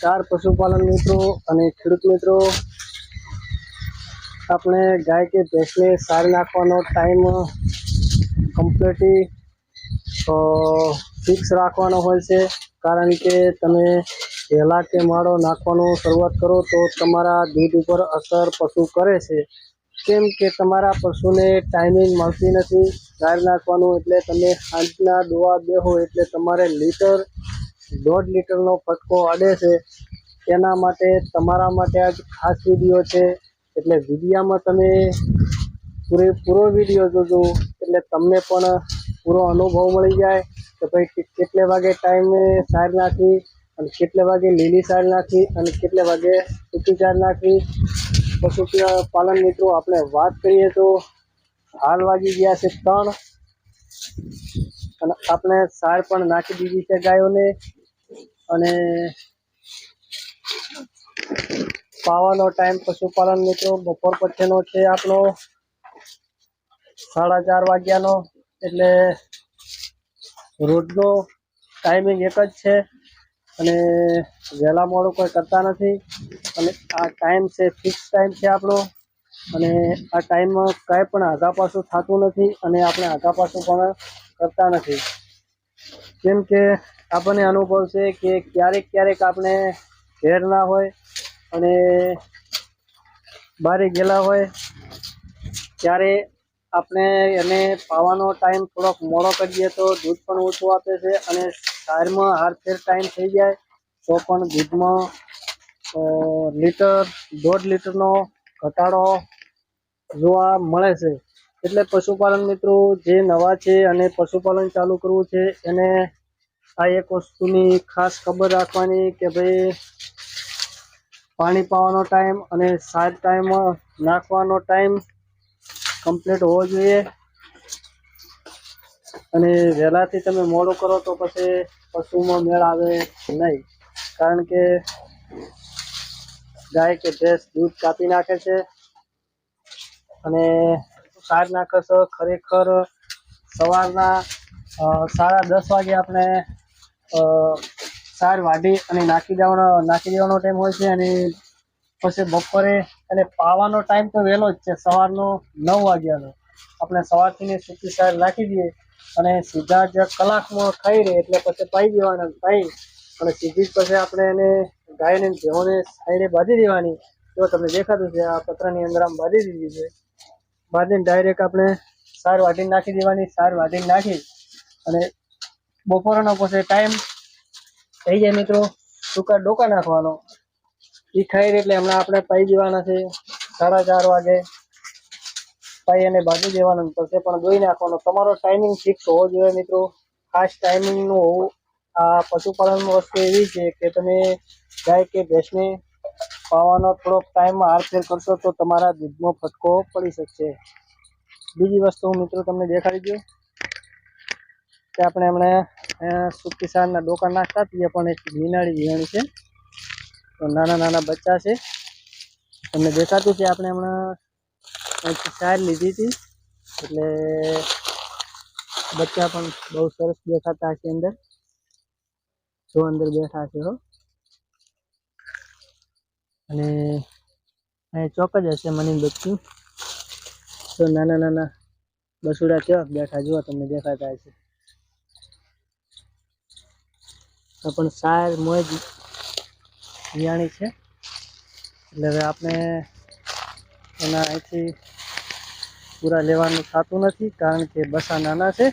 નમસ્કાર પશુપાલન મિત્રો અને ખેડૂત મિત્રો, આપણે ગાય કે ભેંસને સારી નાખવાનો ટાઈમ કમ્પ્લીટલી ફિક્સ રાખવાનો હોય છે. કારણ કે તમે વહેલા કે માળો નાખવાનું શરૂઆત કરો તો તમારા દૂધ ઉપર અસર પશુ કરે છે. કેમ કે તમારા પશુને ટાઈમિંગ મળતી નથી. ગાય નાખવાનું એટલે તમે સાંજના દોવા બેહો એટલે તમારે લીટર દોઢ લીટરનો ફટકો અડે છે. એના માટે, તમારા માટે આજ ખાસ વીડિયો છે. એટલે વિડીયામાં તમે પૂરેપૂરો વીડિયો જોજો. એટલે તમને પણ પૂરો અનુભવ મળી જાય કે ભાઈ કેટલે વાગે ટાઈમે સાર નાખવી અને કેટલે વાગે લીલી સાર નાખવી અને કેટલે વાગે સૂકી સાર નાખવી પશુ પાલન મિત્રો, આપણે વાત કરીએ તો હાલ વાગી ગયા છે ત્રણ. અને આપણે સાર પણ નાખી દીધી છે ગાયોને. અને પાવાનો ટાઈમ પશુપાલન મિત્રો, બપોર પછીનો છે આપણો સાડા ચાર વાગ્યાનો. એટલે રોજનો ટાઈમિંગ એક જ છે અને વહેલા મોડું કોઈ કરતા નથી. અને આ ટાઈમ છે ફિક્સ ટાઈમ છે આપણો અને આ ટાઈમમાં કાંઈ પણ આગા થતું નથી અને આપણે આગા પણ કરતા નથી. કેમ કે આપણને અનુભવ છે કે ક્યારેક ક્યારેક આપણે ઘેર ના હોય અને બહાર ગયેલા હોય, ત્યારે આપણે એને પાવાનો ટાઈમ થોડોક મોડો કરીએ તો દૂધ પણ ઓછું આપે છે અને સારમાં હારફેર ટાઈમ થઈ જાય, તો પણ દૂધમાં લીટર, દોઢ લીટરનો ઘટાડો જોવા મળે છે. એટલે પશુપાલન મિત્રો, જે નવા છે અને પશુપાલન ચાલુ કરવું છે, એને આ એક વસ્તુની ખાસ ખબર રાખવાની કે ભાઈ, પાણી પાવાનો ટાઈમ અને સાત ટાઈમ નાખવાનો ટાઈમ કમ્પ્લીટ હોવો જોઈએ. અને વહેલાથી તમે મોડું કરો તો પછી પશુમાં મેળ આવે નહીં. કારણ કે ગાય કે ભેંસ દૂધ કાપી નાખે છે અને સાર નાખે ખરેખર સવારના સાડા દસ વાગે આપણે સાર વાઢી અને નાખી દેવાનો નાખી દેવાનો ટાઈમ હોય છે અને પછી બપોરે અને પાવાનો ટાઈમ તો વહેલો જ છે, સવારનો નવ વાગ્યાનો. આપણે સવારથી સૂકી સાર નાખી દઈએ અને સીધા જ કલાકમાં ખાઈ રહે એટલે પછી પાઈ દેવાના, પાઈ. અને સીધી જ પછી આપણે એને ગાયને ભેહોને સાઈડે બાંધી દેવાની. જો તમને દેખાતું છે, આ પતરાની અંદર આમ બાંધી દીધી છે. બાંધીને ડાયરેક્ટ આપણે સાર વાટીને નાખી દેવાની, સાર વાટીને નાખી અને બપોરનો પછી ટાઈમ થઈ જાય મિત્રો સૂકા ડોકા નાખવાનો. એ ખાઈ એટલે હમણાં આપણે પાઈ દેવાના છે, સાડા ચાર વાગે. પાઈ અને બાંધી દેવાનું પડશે પણ દોઈ નાખવાનો. તમારો ટાઈમિંગ ફિક્સ હોવો જોઈએ મિત્રો. ખાસ ટાઈમિંગનું હોવું. આ પશુપાલન વસ્તુ એવી છે કે તમે ગાય કે ભેંસને પાવાનો થોડોક ટાઈમમાં હારફેર કરશો તો તમારા દૂધનો ફટકો પડી શકશે. બીજી વસ્તુ હું મિત્રો તમને દેખાડી દઉં. કે આપણે હમણાં અહીંયા સૂકી ડોકા નાખતા હતી પણ એક મીનાળી વિહાણી છે. તો નાના નાના બચ્ચા છે. તમને દેખાતું છે આપણે હમણાં સાર લીધી હતી. એટલે બચ્ચા પણ બહુ સરસ દેખાતા છે અંદર. જો અંદર બેઠા છે હો. અને અહીંયા ચોક જ હશે મને બચ્ચું. તો નાના નાના બસુડા કેવા બેઠા જુઓ તમને દેખાતા હશે. પણ સાર મોજ વિયાણી છે. એટલે હવે આપણે એના અહીંથી પૂરા લેવાનું થતું નથી કારણ કે બસા નાના છે.